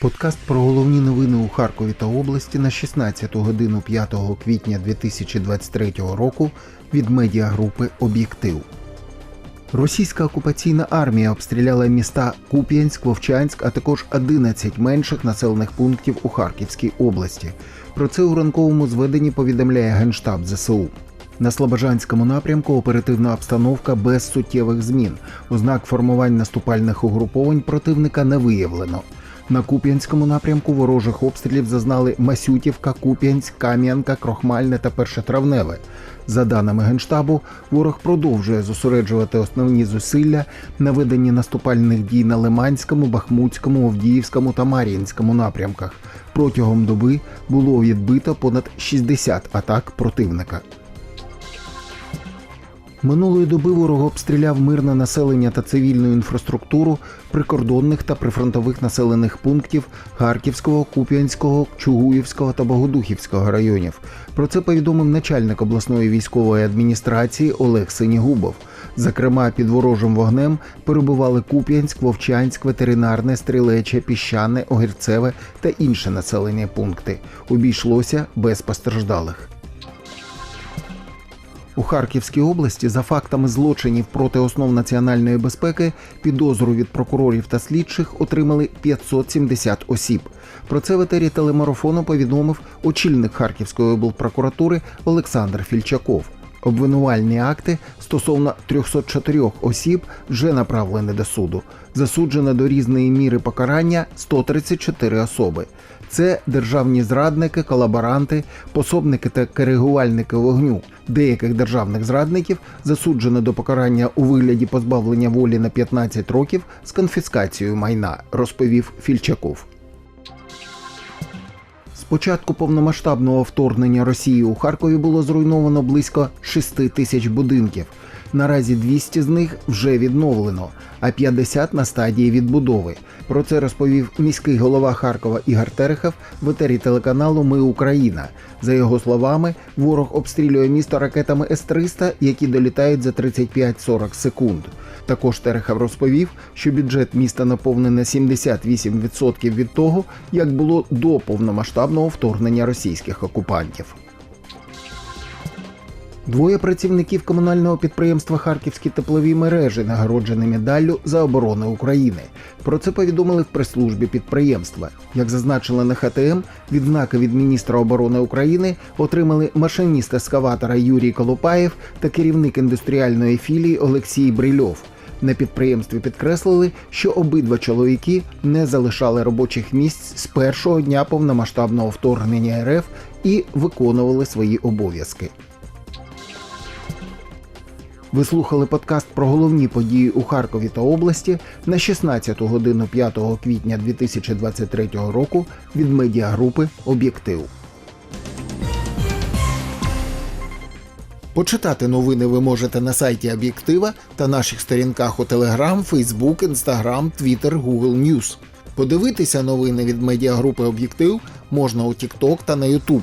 Подкаст про головні новини у Харкові та області на 16 годину 5 квітня 2023 року від медіагрупи Об'єктив. Російська окупаційна армія обстріляла міста Куп'янськ, Вовчанськ, а також 11 менших населених пунктів у Харківській області. Про це у ранковому зведенні повідомляє Генштаб ЗСУ. На Слобожанському напрямку оперативна обстановка без суттєвих змін. Ознак формувань наступальних угруповань противника не виявлено. На Куп'янському напрямку ворожих обстрілів зазнали Масютівка, Куп'янськ, Кам'янка, Крохмальне та Першотравневе. За даними Генштабу, ворог продовжує зосереджувати основні зусилля на веденні наступальних дій на Лиманському, Бахмутському, Овдіївському та Мар'їнському напрямках. Протягом доби було відбито понад 60 атак противника. Минулої доби ворог обстріляв мирне населення та цивільну інфраструктуру прикордонних та прифронтових населених пунктів Харківського, Куп'янського, Чугуївського та Богодухівського районів. Про це повідомив начальник обласної військової адміністрації Олег Синігубов. Зокрема, під ворожим вогнем перебували Куп'янськ, Вовчанськ, ветеринарне, стрілече, піщане, огірцеве та інші населені пункти. Обійшлося без постраждалих. У Харківській області за фактами злочинів проти основ національної безпеки підозру від прокурорів та слідчих отримали 570 осіб. Про це в етері телемарафону повідомив очільник Харківської облпрокуратури Олександр Фільчаков. Обвинувальні акти стосовно 304 осіб вже направлені до суду. Засуджено до різної міри покарання 134 особи. Це державні зрадники, колаборанти, пособники та коригувальники вогню. Деяких державних зрадників засуджено до покарання у вигляді позбавлення волі на 15 років з конфіскацією майна, розповів Фільчаков. Початку повномасштабного вторгнення Росії у Харкові було зруйновано близько 6 тисяч будинків. Наразі 200 з них вже відновлено, а 50 на стадії відбудови. Про це розповів міський голова Харкова Ігор Терехов в етері телеканалу Ми Україна. За його словами, ворог обстрілює місто ракетами С-300, які долітають за 35-40 секунд. Також Терехов розповів, що бюджет міста наповнений на 78% від того, як було до повномасштабного вторгнення російських окупантів. Двоє працівників комунального підприємства Харківські теплові мережі нагороджені медаллю за оборону України. Про це повідомили в прес-службі підприємства. Як зазначили на ХТМ, відзнаки від міністра оборони України отримали машиніст ескаватора Юрій Колупаєв та керівник індустріальної філії Олексій Брильов. На підприємстві підкреслили, що обидва чоловіки не залишали робочих місць з першого дня повномасштабного вторгнення РФ і виконували свої обов'язки. Ви слухали подкаст про головні події у Харкові та області на 16 годину 5 квітня 2023 року від медіагрупи Об'єктив. Почитати новини ви можете на сайті Об'єктива та наших сторінках у Telegram, Facebook, Instagram, Twitter, Google News. Подивитися новини від медіагрупи Об'єктив можна у TikTok та на YouTube.